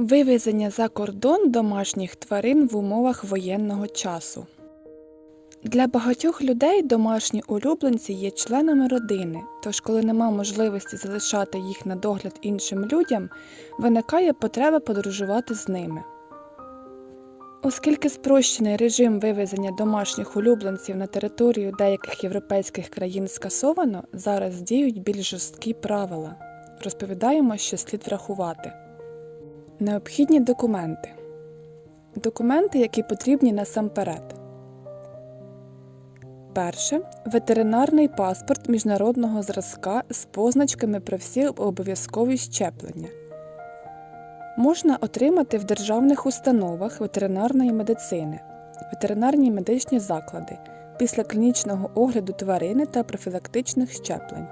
Вивезення за кордон домашніх тварин в умовах воєнного часу. Для багатьох людей домашні улюбленці є членами родини, тож, коли нема можливості залишати їх на догляд іншим людям, виникає потреба подорожувати з ними. Оскільки спрощений режим вивезення домашніх улюбленців на територію деяких європейських країн скасовано, зараз діють більш жорсткі правила. Розповідаємо, що слід врахувати. Необхідні документи. Документи, які потрібні насамперед. Перше ветеринарний паспорт міжнародного зразка з позначками про всі обов'язкові щеплення. Можна отримати в державних установах ветеринарної медицини, ветеринарні медичні заклади після клінічного огляду тварини та профілактичних щеплень.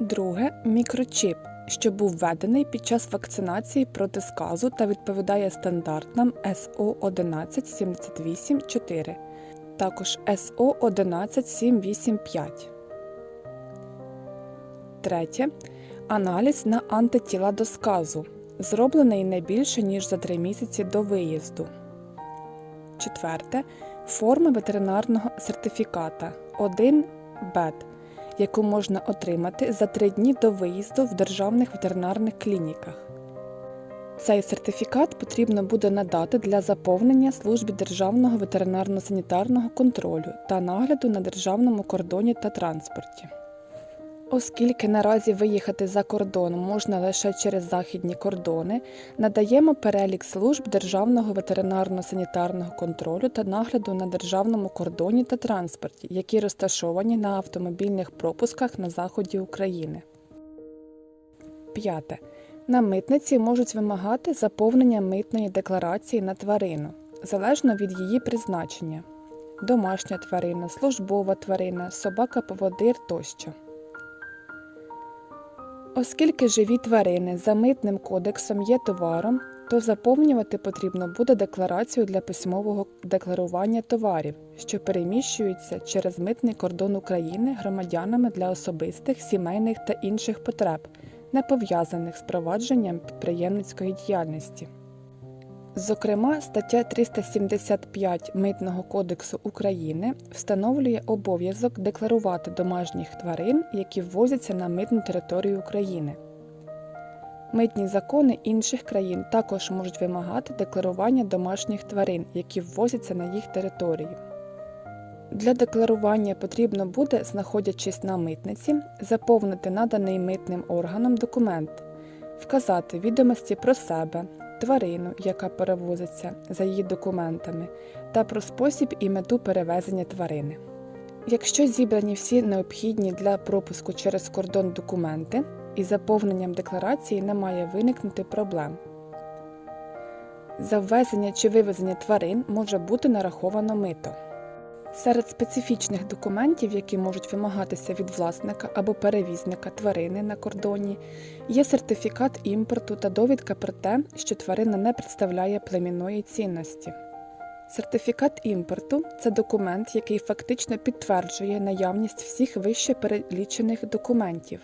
Друге мікрочип, що був введений під час вакцинації проти сказу та відповідає стандартам СО 11784 також СО 11785. Третє. Аналіз на антитіла до сказу, зроблений не більше ніж за 3 місяці до виїзду. Четверте. Форма ветеринарного сертифіката 1 БЕД, яку можна отримати за три дні до виїзду в державних ветеринарних клініках. Цей сертифікат потрібно буде надати для заповнення службі державного ветеринарно-санітарного контролю та нагляду на державному кордоні та транспорті. Оскільки наразі виїхати за кордон можна лише через західні кордони, надаємо перелік служб державного ветеринарно-санітарного контролю та нагляду на державному кордоні та транспорті, які розташовані на автомобільних пропусках на заході України. П'яте. На митниці можуть вимагати заповнення митної декларації на тварину, залежно від її призначення домашня тварина, службова тварина, собака-поводир тощо. Оскільки живі тварини за митним кодексом є товаром, то заповнювати потрібно буде декларацію для письмового декларування товарів, що переміщуються через митний кордон України громадянами для особистих, сімейних та інших потреб не пов'язаних з провадженням підприємницької діяльності. Зокрема, стаття 375 Митного кодексу України встановлює обов'язок декларувати домашніх тварин, які ввозяться на митну територію України. Митні закони інших країн також можуть вимагати декларування домашніх тварин, які ввозяться на їх територію. Для декларування потрібно буде, знаходячись на митниці, заповнити наданий митним органом документ, вказати відомості про себе, тварину, яка перевозиться за її документами, та про спосіб і мету перевезення тварини. Якщо зібрані всі необхідні для пропуску через кордон документи, із заповненням декларації не має виникнути проблем. За ввезення чи вивезення тварин може бути нараховано мито. Серед специфічних документів, які можуть вимагатися від власника або перевізника тварини на кордоні, є сертифікат імпорту та довідка про те, що тварина не представляє племінної цінності. Сертифікат імпорту це документ, який фактично підтверджує наявність всіх вище перелічених документів.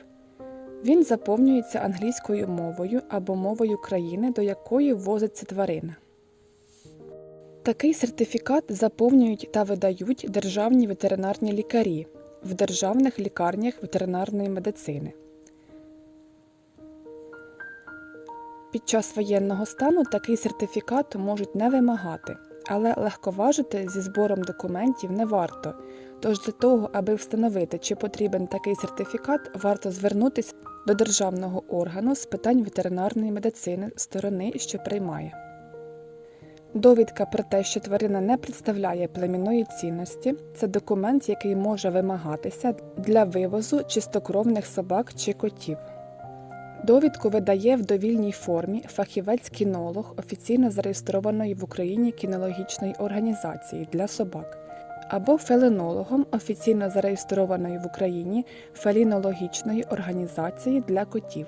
Він заповнюється англійською мовою або мовою країни, до якої ввозиться тварина. Такий сертифікат заповнюють та видають державні ветеринарні лікарі в державних лікарнях ветеринарної медицини. Під час воєнного стану такий сертифікат можуть не вимагати, але легковажити зі збором документів не варто. Тож для того, аби встановити, чи потрібен такий сертифікат, варто звернутися до державного органу з питань ветеринарної медицини сторони, що приймає. Довідка про те, що тварина не представляє племінної цінності, це документ, який може вимагатися для вивозу чистокровних собак чи котів. Довідку видає в довільній формі фахівець-кінолог офіційно зареєстрованої в Україні кінологічної організації для собак або фелинологом офіційно зареєстрованої в Україні фелінологічної організації для котів.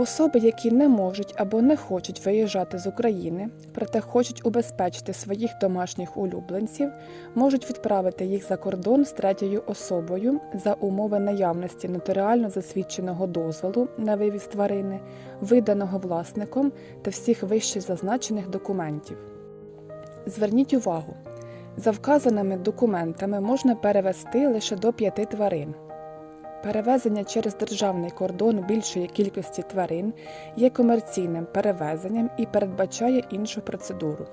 Особи, які не можуть або не хочуть виїжджати з України, проте хочуть убезпечити своїх домашніх улюбленців, можуть відправити їх за кордон з третьою особою за умови наявності нотаріально засвідченого дозволу на вивіз тварини, виданого власником та всіх вище зазначених документів. Зверніть увагу, за вказаними документами можна перевести лише до п'яти тварин. Перевезення через державний кордон більшої кількості тварин є комерційним перевезенням і передбачає іншу процедуру.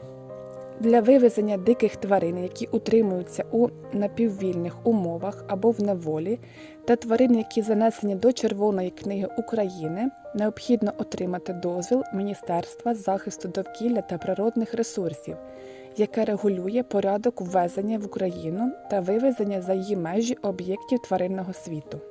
Для вивезення диких тварин, які утримуються у напіввільних умовах або в неволі, та тварин, які занесені до Червоної книги України, необхідно отримати дозвіл Міністерства захисту довкілля та природних ресурсів, яке регулює порядок ввезення в Україну та вивезення за її межі об'єктів тваринного світу.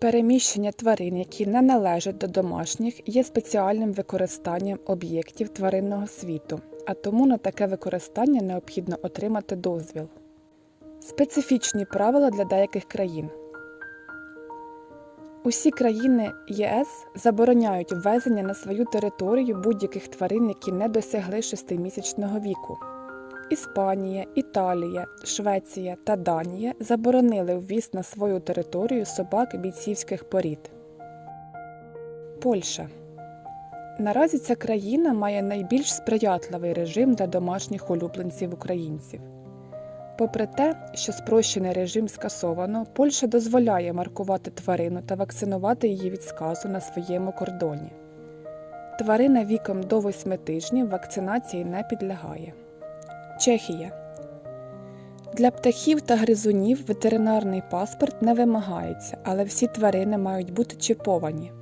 Переміщення тварин, які не належать до домашніх, є спеціальним використанням об'єктів тваринного світу, а тому на таке використання необхідно отримати дозвіл. Специфічні правила для деяких країн. Усі країни ЄС забороняють ввезення на свою територію будь-яких тварин, які не досягли шестимісячного віку. Іспанія, Італія, Швеція та Данія заборонили ввіз на свою територію собак бійцівських порід. Польща наразі ця країна має найбільш сприятливий режим для домашніх улюбленців українців. Попри те, що спрощений режим скасовано, Польща дозволяє маркувати тварину та вакцинувати її від сказу на своєму кордоні. Тварина віком до 8 тижнів вакцинації не підлягає. Чехія. Для птахів та гризунів ветеринарний паспорт не вимагається, але всі тварини мають бути чіповані.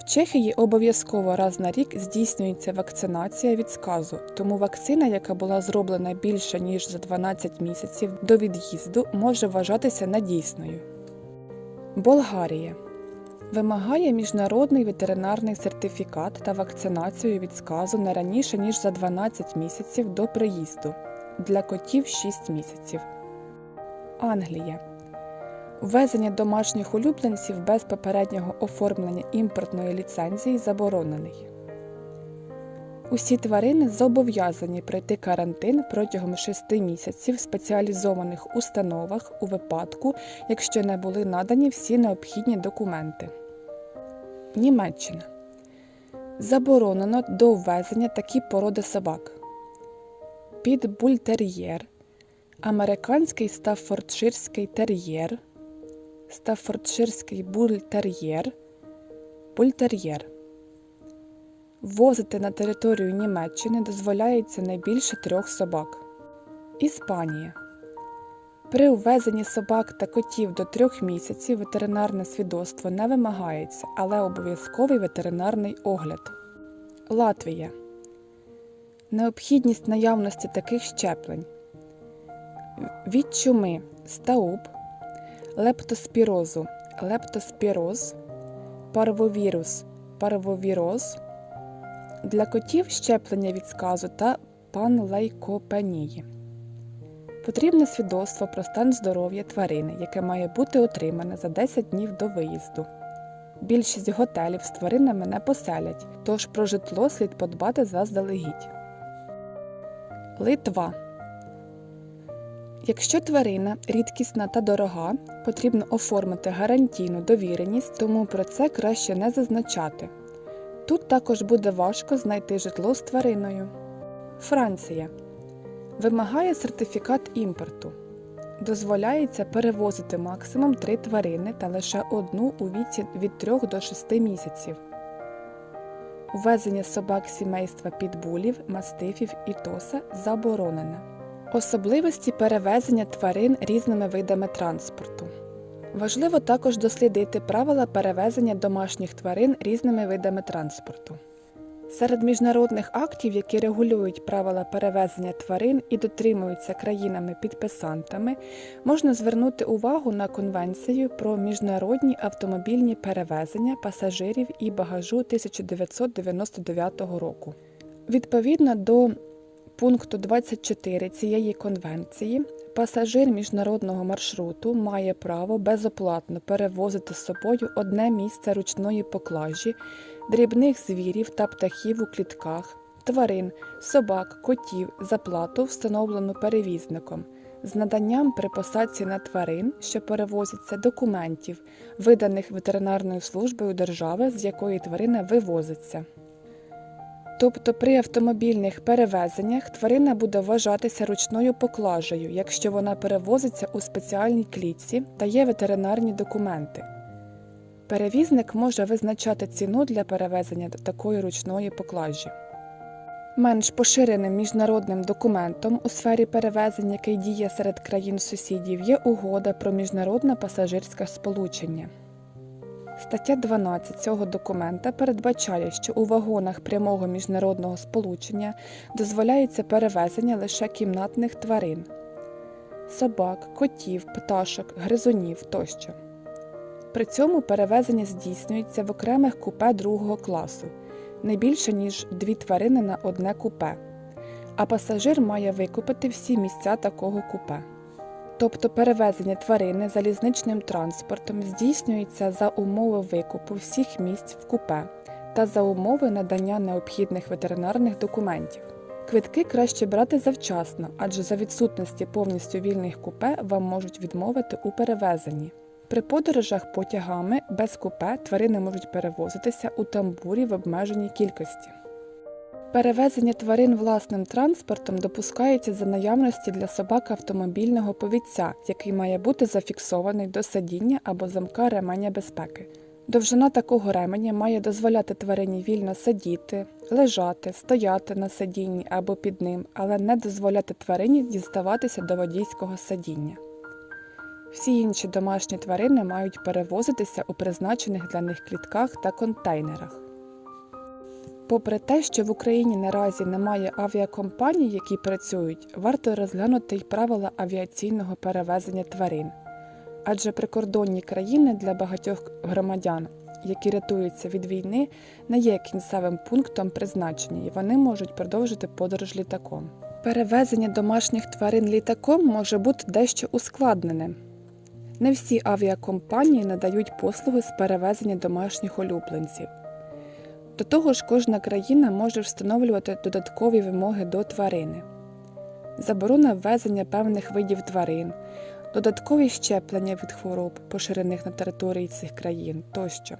В Чехії обов'язково раз на рік здійснюється вакцинація від сказу, тому вакцина, яка була зроблена більше ніж за 12 місяців до від'їзду, може вважатися недійсною. Болгарія вимагає міжнародний ветеринарний сертифікат та вакцинацію від сказу не раніше ніж за 12 місяців до приїзду для котів 6 місяців. Англія Ввезення домашніх улюбленців без попереднього оформлення імпортної ліцензії заборонений. Усі тварини зобов'язані пройти карантин протягом 6 місяців в спеціалізованих установах у випадку, якщо не були надані всі необхідні документи. Німеччина заборонено до ввезення такі породи собак: підбультер'єр, американський стаффордширський тер'єр, стаффордширський бультер'єр, бультер'єр. Ввозити на територію Німеччини дозволяється не більше трьох собак. Іспанія. При ввезенні собак та котів до трьох місяців ветеринарне свідоцтво не вимагається, але обов'язковий ветеринарний огляд. Латвія. Необхідність наявності таких щеплень від чуми стауб, лептоспірозу, лептоспіроз, парвовірус, парвовіроз. Для котів щеплення від сказу та панлейкопенії. Потрібне свідоцтво про стан здоров'я тварини, яке має бути отримане за 10 днів до виїзду. Більшість готелів з тваринами не поселять, тож про житло слід подбати заздалегідь. Литва. Якщо тварина рідкісна та дорога, потрібно оформити гарантійну довіреність, тому про це краще не зазначати. Тут також буде важко знайти житло з твариною. Франція вимагає сертифікат імпорту. Дозволяється перевозити максимум 3 тварини та лише одну у віці від 3 до 6 місяців. Ввезення собак сімейства підбулів, мастифів і тоса заборонене. Особливості перевезення тварин різними видами транспорту. Важливо також дослідити правила перевезення домашніх тварин різними видами транспорту. Серед міжнародних актів, які регулюють правила перевезення тварин і дотримуються країнами-підписантами, можна звернути увагу на Конвенцію про міжнародні автомобільні перевезення пасажирів і багажу 1999 року. Відповідно до пункту 24 цієї конвенції, Пасажир міжнародного маршруту має право безоплатно перевозити з собою одне місце ручної поклажі, дрібних звірів та птахів у клітках, тварин, собак, котів за плату, встановлену перевізником, з наданням при посадці на тварин, що перевозяться документів, виданих ветеринарною службою держави, з якої тварина вивозиться. Тобто при автомобільних перевезеннях тварина буде вважатися ручною поклажею, якщо вона перевозиться у спеціальній клітці та є ветеринарні документи. Перевізник може визначати ціну для перевезення такої ручної поклажі. Менш поширеним міжнародним документом у сфері перевезень, який діє серед країн сусідів, є угода про міжнародне пасажирське сполучення. Стаття 12 цього документа передбачає, що у вагонах прямого міжнародного сполучення дозволяється перевезення лише кімнатних тварин собак, котів, пташок, гризунів тощо. При цьому перевезення здійснюється в окремих купе другого класу не більше ніж дві тварини на одне купе, а пасажир має викупити всі місця такого купе. Тобто перевезення тварини залізничним транспортом здійснюється за умови викупу всіх місць в купе та за умови надання необхідних ветеринарних документів. Квитки краще брати завчасно, адже за відсутності повністю вільних купе вам можуть відмовити у перевезенні. При подорожах потягами без купе тварини можуть перевозитися у тамбурі в обмеженій кількості. Перевезення тварин власним транспортом допускається за наявності для собак автомобільного повідця, який має бути зафіксований до сидіння або замка ременя безпеки. Довжина такого ременя має дозволяти тварині вільно сидіти, лежати, стояти на сидінні або під ним, але не дозволяти тварині діставатися до водійського сидіння. Всі інші домашні тварини мають перевозитися у призначених для них клітках та контейнерах. Попри те, що в Україні наразі немає авіакомпаній, які працюють, варто розглянути й правила авіаційного перевезення тварин. Адже прикордонні країни для багатьох громадян, які рятуються від війни, не є кінцевим пунктом призначення і вони можуть продовжити подорож літаком. Перевезення домашніх тварин літаком може бути дещо ускладненим. Не всі авіакомпанії надають послуги з перевезення домашніх улюбленців. До того ж, кожна країна може встановлювати додаткові вимоги до тварини, заборона ввезення певних видів тварин, додаткові щеплення від хвороб, поширених на території цих країн тощо.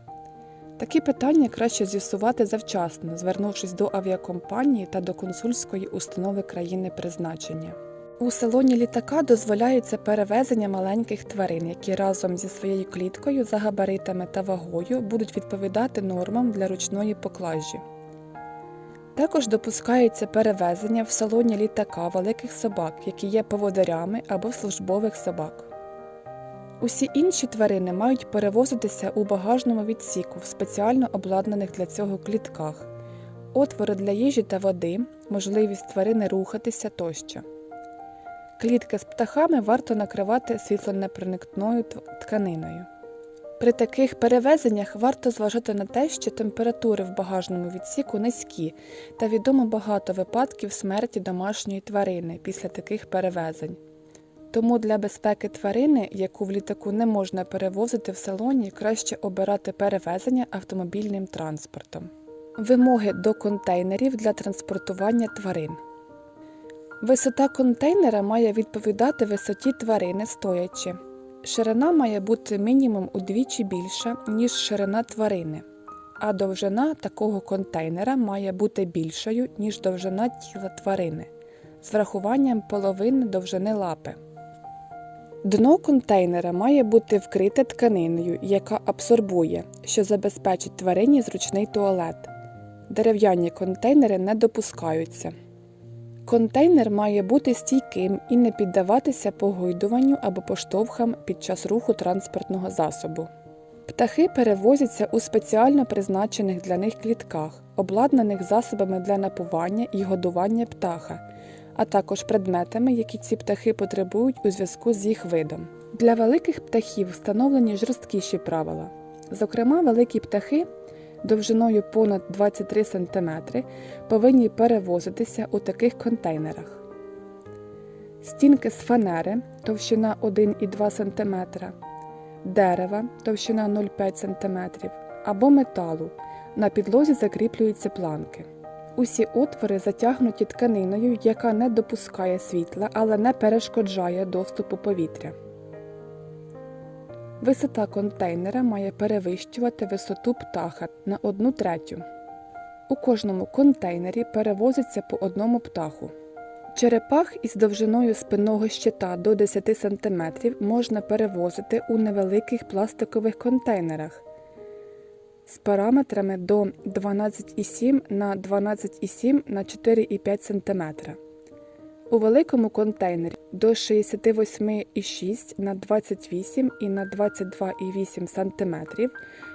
Такі питання краще з'ясувати завчасно, звернувшись до авіакомпанії та до консульської установи країни призначення. У салоні літака дозволяється перевезення маленьких тварин, які разом зі своєю кліткою за габаритами та вагою будуть відповідати нормам для ручної поклажі. Також допускається перевезення в салоні літака великих собак, які є поводарями або службових собак. Усі інші тварини мають перевозитися у багажному відсіку в спеціально обладнаних для цього клітках, отвори для їжі та води, можливість тварини рухатися тощо. Клітки з птахами варто накривати світлонепроникною тканиною. При таких перевезеннях варто зважати на те, що температури в багажному відсіку низькі та відомо багато випадків смерті домашньої тварини після таких перевезень. Тому для безпеки тварини, яку в літаку не можна перевозити в салоні, краще обирати перевезення автомобільним транспортом. Вимоги до контейнерів для транспортування тварин. Висота контейнера має відповідати висоті тварини стоячи. Ширина має бути мінімум удвічі більша, ніж ширина тварини, а довжина такого контейнера має бути більшою, ніж довжина тіла тварини, з врахуванням половини довжини лапи. Дно контейнера має бути вкрите тканиною, яка абсорбує, що забезпечить тварині зручний туалет. Дерев'яні контейнери не допускаються. Контейнер має бути стійким і не піддаватися погойдуванню або поштовхам під час руху транспортного засобу. Птахи перевозяться у спеціально призначених для них клітках, обладнаних засобами для напування і годування птаха, а також предметами, які ці птахи потребують у зв'язку з їх видом. Для великих птахів встановлені жорсткіші правила. Зокрема, великі птахи довжиною понад 23 см повинні перевозитися у таких контейнерах. стінки з фанери товщина 1,2 см, дерева товщина 0,5 см або металу. На підлозі закріплюються планки. Усі отвори затягнуті тканиною, яка не допускає світла, але не перешкоджає доступу повітря. Висота контейнера має перевищувати висоту птаха на 1 третю. У кожному контейнері перевозиться по одному птаху. Черепах із довжиною спинного щита до 10 см можна перевозити у невеликих пластикових контейнерах з параметрами до 12,7 на 12,7 на 4,5 см. У великому контейнері до 68,6 на 28 і на 22,8 см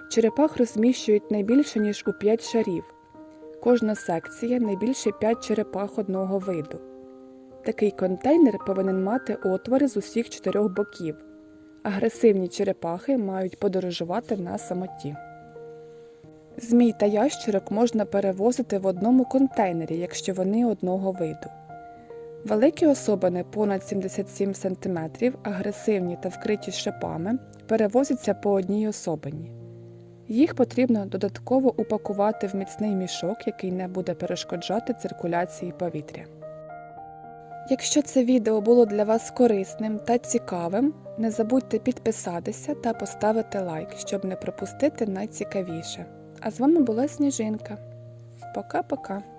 черепах розміщують не більше ніж у 5 шарів. Кожна секція не більше 5 черепах одного виду. Такий контейнер повинен мати отвори з усіх чотирьох боків. Агресивні черепахи мають подорожувати на самоті. Змій та ящерок можна перевозити в одному контейнері, якщо вони одного виду. Великі особини понад 77 см, агресивні та вкриті шипами, перевозяться по одній особині. Їх потрібно додатково упакувати в міцний мішок, який не буде перешкоджати циркуляції повітря. Якщо це відео було для вас корисним та цікавим, не забудьте підписатися та поставити лайк, щоб не пропустити найцікавіше. А з вами була Сніжинка. Пока-пока!